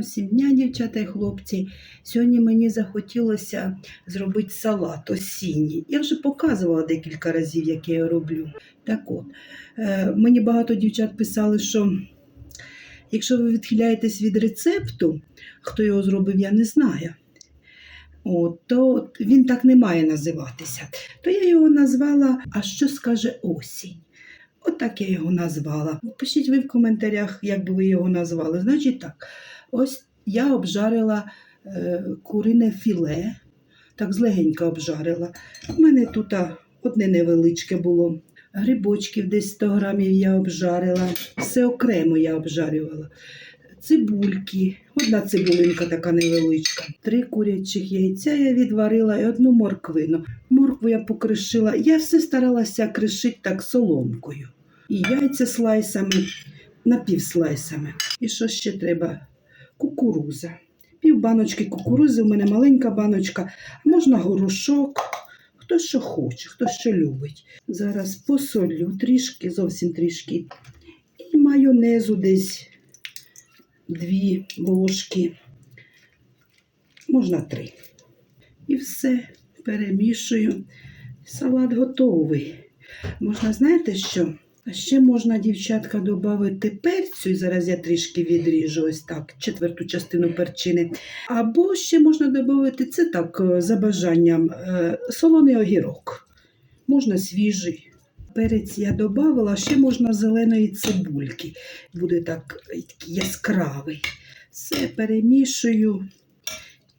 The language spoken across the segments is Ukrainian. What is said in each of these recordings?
Гарного дня, дівчата і хлопці. Сьогодні мені захотілося зробити салат осінній. Я вже показувала декілька разів, як я його роблю. Так от, е, мені багато дівчат писали, що якщо ви відхиляєтесь від рецепту, хто його зробив, я не знаю. От, то він так не має називатися. То я його назвала А що скаже осінь? Отак я його назвала. Пишіть ви в коментарях, як би ви його назвали. Значить так, ось я обжарила е, курине філе, так злегенько обжарила. У мене тут одне невеличке було. Грибочків десь 100 грамів я обжарила. Все окремо я обжарювала. Цибульки, одна цибулинка така невеличка. Три курячих яйця я відварила і одну морквину. Моркву я покришила. Я все старалася кришити так соломкою. І яйця слайсами, напівслайсами. І що ще треба? Кукуруза. Пів баночки кукурузи, у мене маленька баночка, можна горошок. Хто що хоче, хто що любить. Зараз посолю трішки, зовсім трішки. І майонезу десь дві ложки. Можна три. І все перемішую. Салат готовий. Можна, знаєте що? А ще можна, дівчатка, додати перцю. І зараз я трішки відріжу ось так, четверту частину перчини. Або ще можна додати це так, е, за бажанням, е, солоний огірок. Можна свіжий. Перець я додавала, ще можна зеленої цибульки. Буде так е, яскравий. Все перемішую.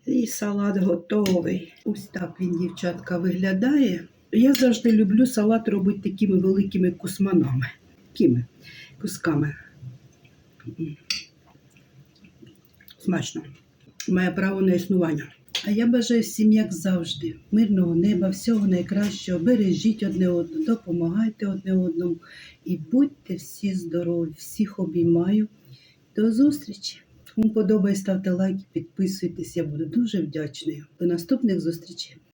І салат готовий. Ось так він, дівчатка, виглядає. Я завжди люблю салат робити такими великими кусманами. Такими кусками. Смачно. Має право на існування. А я бажаю всім, як завжди, мирного неба, всього найкращого. Бережіть одне одного, допомагайте одне одному і будьте всі здорові, всіх обіймаю. До зустрічі! Кому подобає, ставте лайки, підписуйтесь. Я буду дуже вдячною. До наступних зустрічей.